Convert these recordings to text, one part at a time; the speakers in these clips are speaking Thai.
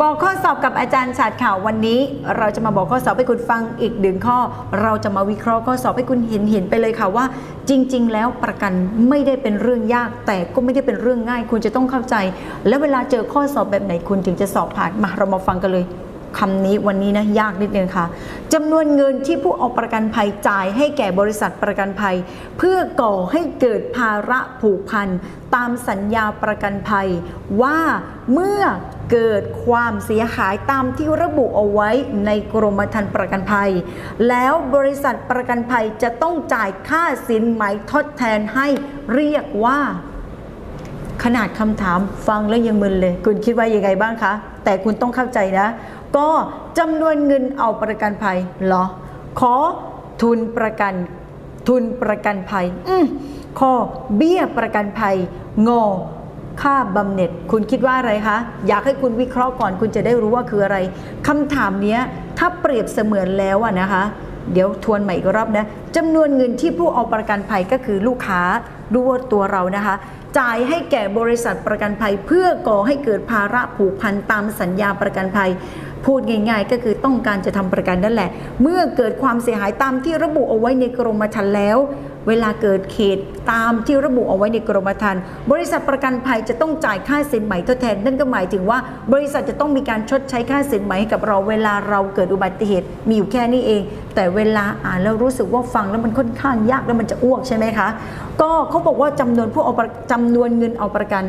บอกข้อสอบกับอาจารย์ชาติข่าววันนี้ เราจะมาบอกข้อสอบให้คุณฟังอีกหนึ่งข้อ เราจะมาวิเคราะห์ข้อสอบให้คุณเห็นเห็นไปเลยค่ะว่า จริง ๆ แล้วประกันไม่ได้เป็นเรื่องยาก แต่ก็ไม่ได้เป็นเรื่องง่าย คุณจะต้องเข้าใจ แล้วเวลาเจอข้อสอบแบบไหนคุณถึงจะสอบผ่านมาเรามาฟังกันเลยคำนี้วันนี้นะยากนิดนึงค่ะจำนวนเงินที่ผู้เอาประกันภัยจ่ายให้แก่บริษัทประกันภัย เพื่อก่อให้เกิดภาระผูกพันตามสัญญาประกันภัย ว่าเมื่อ เกิดความเสียหายตามที่ระบุเอาไว้ในกรมธรรม์ประกันภัย แล้วบริษัทประกันภัยจะต้องจ่ายค่าสินไหมทดแทนให้เรียกว่า ขนาดคำถามฟังแล้วยังมึนเลย คุณคิดว่ายังไงบ้างคะ แต่คุณต้องเข้าใจนะ ก็จำนวนเงินเอาประกันภัยเหรอ ขอทุนประกันทุนประกันภัยอืมขอเบี้ยประกันภัยงอ ค่าบำเหน็จคุณคิดว่าอะไรคะ อยากให้คุณวิเคราะห์ก่อนคุณจะได้รู้ว่าคืออะไรคำถามนี้ถ้าเปรียบเสมือนแล้วอะนะคะ เดี๋ยวทวนใหม่อีกรอบนะ จำนวนเงินที่ผู้เอาประกันภัยก็คือลูกค้าดูว่าตัวเรานะคะ จ่ายให้แก่บริษัทประกันภัย เพื่อก่อให้เกิดภาระผูกพันตามสัญญาประกันภัย พูดง่าย ๆ ก็คือต้องการจะทำประกันนั่นแหละ เมื่อเกิดความเสียหายตามที่ระบุเอาไว้ในกรมธรรม์แล้ว เวลาเกิดเหตุตามที่ระบุเอาไว้ในกรมธรรม์บริษัทประกันภัยจะต้องจ่ายค่าสินไหมทดแทน นั่นก็หมายถึงว่าบริษัทจะต้องมีการชดใช้ค่าสินไหมให้กับเราเวลาเราเกิดอุบัติเหตุมีอยู่แค่นี้เอง แต่เวลาอ่านแล้วรู้สึกว่าฟังแล้วมันค่อนข้างยากแล้วมันจะอ้วกใช่ไหมคะ ก็เขาบอกว่าจำนวนผู้เอาจำนวนเงินเอาประกัน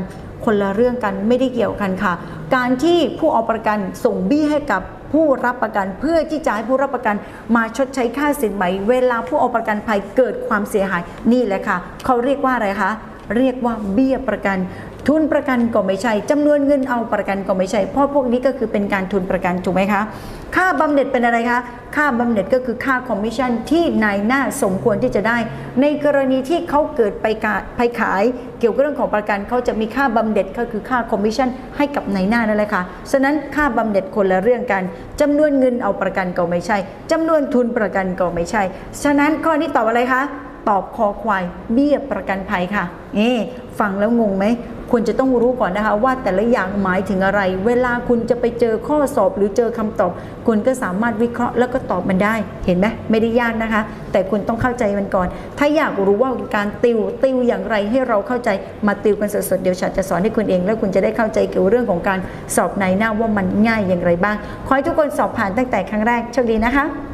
คนละเรื่องกันไม่ได้เกี่ยวกันค่ะ การที่ผู้เอาประกันส่งเบี้ยให้กับผู้รับประกันเพื่อที่จะให้ผู้รับประกันมาชดใช้ค่าสินไหม เวลาผู้เอาประกันภัยเกิดความเสียหายนี่แหละค่ะเขาเรียกว่าอะไรคะเรียกว่าเบี้ยประกัน ทุนประกันก็ไม่ใช่จำนวนเงินเอาประกันก็ไม่ใช่เพราะพวกนี้ก็คือเป็นการทุนประกันถูกไหมคะค่าบำเหน็จเป็นอะไรคะค่าบำเหน็จก็คือค่าคอมมิชชั่นที่นายหน้าสมควรที่จะได้ ในกรณีที่เขาเกิดไปกาไปขาย เกี่ยวกับเรื่องของประกันเขาจะมีค่าบำเหน็จก็คือค่าคอมมิชชั่นให้กับนายหน้านั่นแหละค่ะฉะนั้นค่าบำเหน็จคนละเรื่องกันจำนวนเงินเอาประกันก็ไม่ใช่จำนวนทุนประกันก็ไม่ใช่ ฉะนั้นข้อนี้ตอบอะไรคะตอบคอควายเบี้ยประกันภัยค่ะนี่ฟังแล้วงงไหม ควรจะต้องรู้ก่อนนะคะว่าแต่ละอย่างหมายถึงอะไร เวลาคุณจะไปเจอข้อสอบหรือเจอคำตอบ คุณก็สามารถวิเคราะห์แล้วก็ตอบมันได้ เห็นไหมไม่ได้ยากนะคะ แต่คุณต้องเข้าใจมันก่อน ถ้าอยากรู้ว่าการติวติวอย่างไรให้เราเข้าใจมาติวกันสดๆเดี๋ยวฉันจะสอนให้คุณเอง แล้วคุณจะได้เข้าใจเกี่ยวกับเรื่องของการสอบในหน้าว่ามันง่ายอย่างไรบ้างขอให้ทุกคนสอบผ่านตั้งแต่ครั้งแรกโชคดีนะคะ